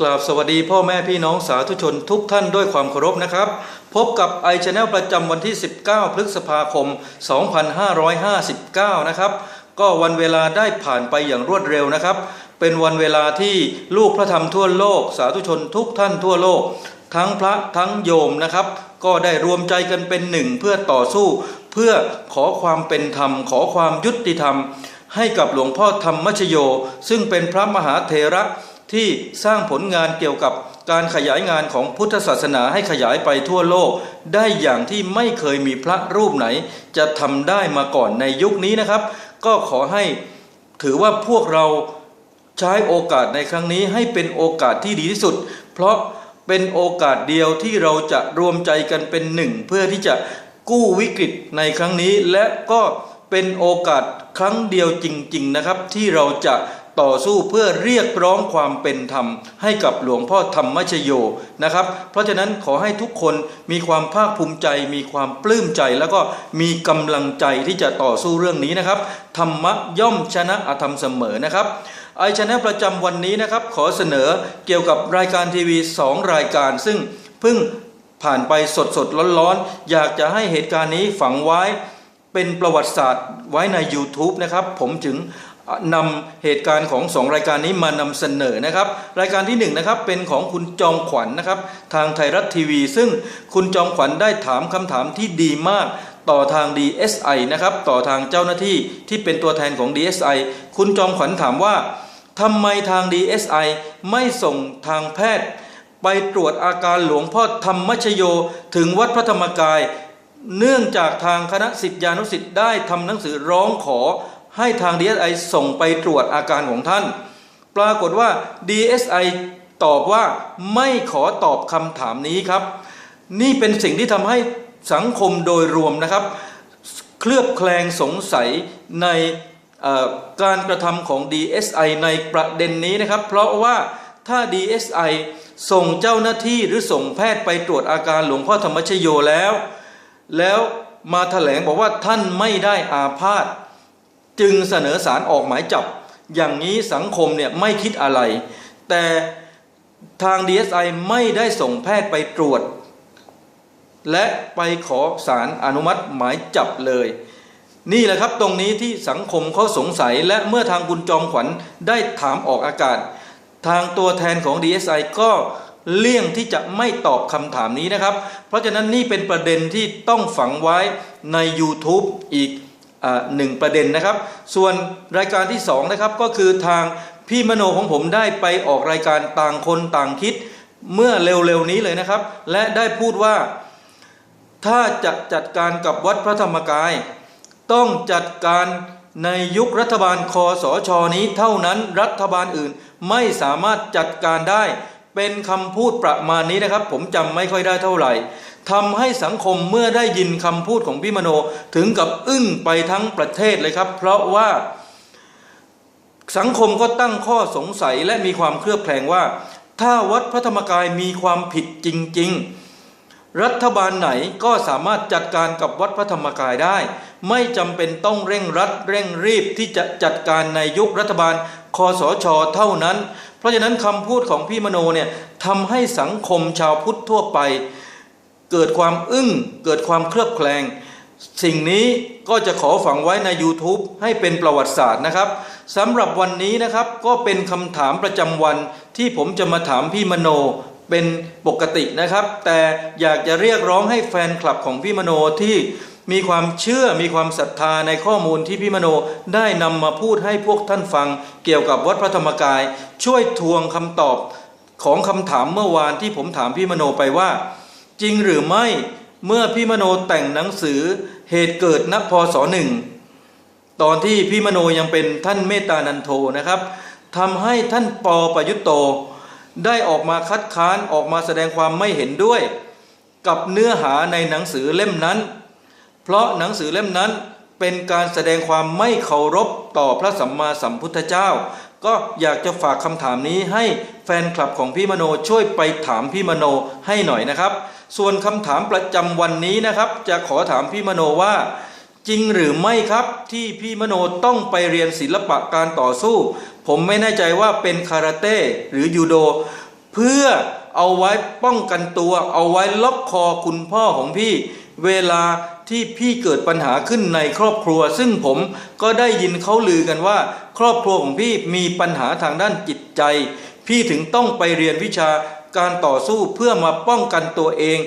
กราบสวัสดีพ่อแม่พี่น้องสาธุชนทุกท่านด้วยความเคารพนะครับ พบกับไอชแนลประจำวันที่ 19 พฤษภาคม 2559 นะครับ ก็วันเวลาได้ผ่านไปอย่างรวดเร็วนะครับ เป็นวันเวลาที่ลูกพระธรรมทั่วโลก สาธุชนทุกท่านทั่วโลก ทั้งพระทั้งโยมนะครับ ก็ได้รวมใจกันเป็นหนึ่งเพื่อต่อสู้ เพื่อขอความเป็นธรรม ขอความยุติธรรม ให้กับหลวงพ่อธรรมชโย ซึ่งเป็นพระมหาเถระ ที่สร้างผลงานเกี่ยวกับการขยายงานของพุทธศาสนาให้ขยายไปทั่วโลก ได้อย่างที่ไม่เคยมีพระรูปไหน จะทำได้มาก่อนในยุคนี้นะครับ ก็ขอให้ถือว่าพวกเราใช้โอกาสในครั้งนี้ให้เป็นโอกาสที่ดีที่สุด เพราะเป็นโอกาสเดียวที่เราจะรวมใจกันเป็นหนึ่ง เพื่อที่จะกู้วิกฤตในครั้งนี้ และก็เป็นโอกาสครั้งเดียวจริง ๆ นะครับ ที่เราจะ ต่อสู้เพื่อเรียกร้องความเป็นธรรม ให้กับหลวงพ่อธรรมชโยนะครับ เพราะฉะนั้นขอให้ทุกคนมีความภาคภูมิใจ มีความปลื้มใจ แล้วก็มีกำลังใจที่จะต่อสู้เรื่องนี้นะครับ ธรรมะย่อมชนะอธรรมเสมอนะครับไอชนะประจำวันนี้นะครับ ขอเสนอเกี่ยวกับรายการทีวี 2 รายการ ซึ่งเพิ่งผ่านไปสดสดร้อนๆ อยากจะให้เหตุการณ์นี้ฝังไว้เป็นประวัติศาสตร์ไว้ใน YouTube นะครับ ผมจึง นำเหตุการณ์ของสองรายการนี้มานำเสนอนะครับ รายการที่หนึ่งนะครับเป็นของคุณจอมขวัญนนะครับ ทางไทยรัฐทีวี ซึ่งคุณจอมขวัญได้ถามคำถามที่ดีมากต่อทาง DSI นะครับ ต่อทางเจ้าหน้าที่ที่เป็นตัวแทนของ DSI คุณจอมขวัญถามว่าทำไมทาง DSI ไม่ส่งทางแพทย์ ไปตรวจอาการหลวงพ่อธรรมชโย ถึงวัดพระธรรมกาย เนื่องจากทางคณะสิทธิานุสิทธิ์ได้ทำหนังสือร้องขอ ให้ทาง DSI ส่งไปตรวจอาการของท่าน ปรากฏว่า DSI ตอบว่าไม่ขอตอบคำถามนี้ครับ นี่เป็นสิ่งที่ทำให้สังคมโดยรวมนะครับ เคลือบแคลงสงสัยในการกระทำของ DSI ในประเด็นนี้นะครับ เพราะว่าถ้า DSI ส่งเจ้าหน้าที่หรือส่งแพทย์ไปตรวจอาการหลวงพ่อธรรมชโยแล้ว แล้วมาถแถลงบอกว่าท่านไม่ได้อาพาธ จึงเสนอสารออกหมายจับ อย่างนี้สังคมเนี่ยไม่คิดอะไร แต่ทาง DSI ไม่ได้ส่งแพทย์ไปตรวจ และไปขอสารอนุมัติหมายจับเลย นี่แหละครับตรงนี้ที่สังคมเขาสงสัยและเมื่อทางคุณจอมขวัญได้ถามออกอากาศ ทางตัวแทนของ DSI ก็เลี่ยงที่จะไม่ตอบคำถามนี้นะครับ เพราะฉะนั้นนี่เป็นประเด็นที่ต้องฝังไว้ใน YouTube อีก หนึ่งประเด็นนะครับ ส่วนรายการที่สองนะครับก็คือทางพี่มโนของผมได้ไปออกรายการต่างคนต่างคิดเมื่อเร็วๆนี้เลยนะครับ และได้พูดว่าถ้าจะจัดการกับวัดพระธรรมกาย ต้องจัดการในยุครัฐบาลคอสชนี้เท่านั้นรัฐบาลอื่นไม่สามารถจัดการได้ เป็นคำพูดประมาณนี้นะครับ ผมจำไม่ค่อยได้เท่าไหร่ ทำให้สังคมเมื่อได้ยินคำพูดของพี่มโนถึงกับอึ้งไปทั้งประเทศเลยครับ เพราะว่าสังคมก็ตั้งข้อสงสัยและมีความเครือบแคลงว่า ถ้าวัดพระธรรมกายมีความผิดจริง ๆ รัฐบาลไหนก็สามารถจัดการกับวัดพระธรรมกายได้ ไม่จำเป็นต้องเร่งรัดเร่งรีบที่จะจัดการในยุครัฐบาลคอสชเท่านั้น เพราะฉะนั้นคำพูดของพี่มโนเนี่ยทำให้สังคมชาวพุทธทั่วไป เกิดความอึ้งเกิดความเคลือบแคลง สิ่งนี้ก็จะขอฝังไว้ใน YouTube ให้เป็นประวัติศาสตร์นะครับสำหรับวันนี้นะครับก็เป็นคำถามประจำวันที่ผมจะมาถามพี่มโนเป็นปกตินะครับ แต่อยากจะเรียกร้องให้แฟนคลับของพี่มโนที่มีความเชื่อมีความศรัทธาในข้อมูลที่พี่มโนได้นำมาพูดให้พวกท่านฟัง เกี่ยวกับวัดพระธรรมกาย ช่วยทวงคำตอบของคำถามเมื่อวานที่ผมถามพี่มโนไปว่า จริงหรือไม่เมื่อพี่มโนแต่งหนังสือเหตุเกิดณพศหนึ่งตอนที่พี่มโนยังเป็นท่านเมตตานันโทนะครับทำให้ท่านปอประยุตโต ได้ออกมาคัดค้านออกมาแสดงความไม่เห็นด้วย กับเนื้อหาในหนังสือเล่มนั้น เพราะหนังสือเล่มนั้นเป็นการแสดงความไม่เคารพต่อพระสัมมาสัมพุทธเจ้า ก็อยากจะฝากคำถามนี้ให้แฟนคลับของพี่มโนช่วยไปถามพี่มโนให้หน่อยนะครับ ส่วนคำถามประจำวันนี้นะครับ จะขอถามพี่มโนว่า จริงหรือไม่ครับที่พี่มโนต้องไปเรียนศิลปะการต่อสู้ ผมไม่แน่ใจว่าเป็นคาราเต้หรือยูโด เพื่อเอาไว้ป้องกันตัว เอาไว้ล็อกคอคุณพ่อของพี่ เวลาที่พี่เกิดปัญหาขึ้นในครอบครัว ซึ่งผมก็ได้ยินเขาลือกันว่า ครอบครัวของพี่มีปัญหาทางด้านจิตใจ พี่ถึงต้องไปเรียนวิชา การต่อสู้เพื่อมาป้องกันตัวเอง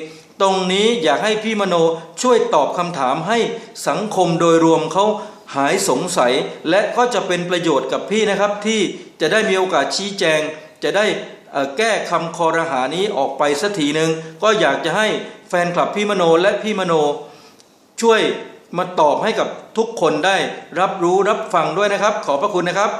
ตรงนี้อยากให้พี่มโนช่วยตอบคำถามให้สังคมโดยรวมเขาหายสงสัย และก็จะเป็นประโยชน์กับพี่นะครับที่จะได้มีโอกาสชี้แจง จะได้แก้คำคอรหานี้ออกไปสักทีหนึ่งก็อยากจะให้แฟนคลับพี่มโนและพี่มโน ช่วยมาตอบให้กับทุกคนได้รับรู้รับฟังด้วยนะครับ ขอบพระคุณนะครับ